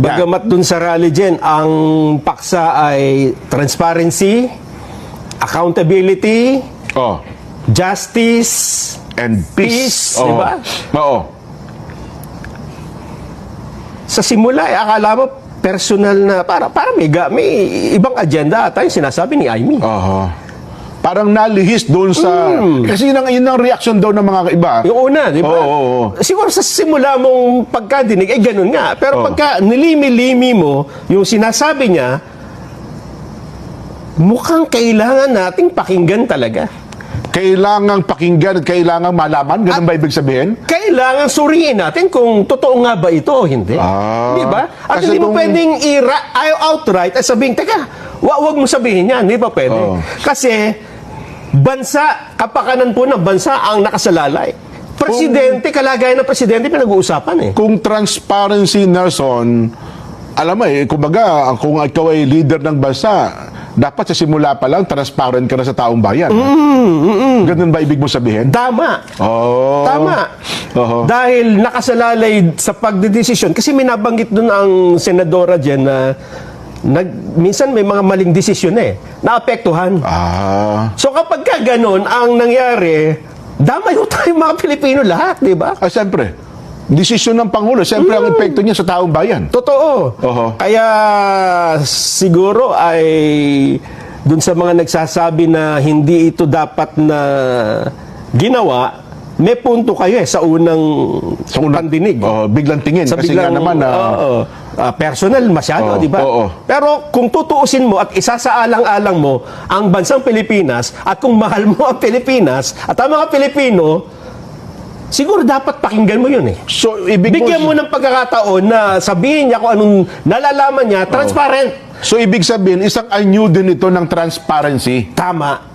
Bagamat dun sa rally Jen, ang paksa ay transparency, accountability, Oh. justice, And peace. Peace, di ba? Oo. sa simula, eh, akala mo personal na, para, para may, may ibang agenda ata yung sinasabi ni Amy. Oho. Parang nalihis doon sa... Hmm. Kasi yun ang, yun ang reaction daw ng mga iba. Yung una, di ba? Oo, oo, oo. Siguro sa simula mong pagkadinig, eh ganun nga. Pero Oo. pagka nilimi-limi mo yung sinasabi niya, mukhang kailangan nating pakinggan talaga. Kailangang pakinggan at kailangang malaman. Ganun ba ibig sabihin? Kailangan suriin natin kung totoo nga ba ito o hindi. Ah. di ba? At Kasi hindi mo kung- pwedeng ira, ayaw outright at sabihin, teka, wa wag mo sabihin yan. Di ba pwede? Oo. Kasi, bansa, kapakanan po ng bansa ang nakasalalay. Presidente, kalagayan ng presidente, pinag-uusapan eh. Kung transparency, Nelson, alam mo eh, kumbaga, kung ikaw ay leader ng bansa, dapat sa simula pa lang, transparent ka na sa taong bayan. Ganun ba ibig mo sabihin? Tama. Oh. Tama. Oho. Dahil nakasalalay sa pagdedesisyon. Kasi may nabanggit doon ang senadora dyan na nag, minsan may mga maling desisyon eh. Naapektuhan. Ah. So kapag ka ganun ang nangyari, damay ho tayo mga Pilipino lahat, di ba? Ah, siyempre. Desisyon ng Pangulo. Siyempre, ang epekto niya sa taong bayan. Totoo. Oho. Kaya siguro ay dun sa mga nagsasabi na hindi ito dapat na ginawa, may punto kayo eh sa unang, Sa unang- pandinig. Oh, biglang tingin. Sa Kasi biglang, nga naman, ah, oo, ah, personal masyado, Oo, di ba? oo. Pero kung tutuusin mo at isasaalang-alang mo ang bansang Pilipinas at kung mahal mo ang Pilipinas at ang mga Pilipino, siguro dapat pakinggan mo yun eh. So, ibig Bigyan mo ng pagkakataon na sabihin niya kung anong nalalaman niya, transparent. So, ibig sabihin, isang anyo din ito ng transparency. Tama.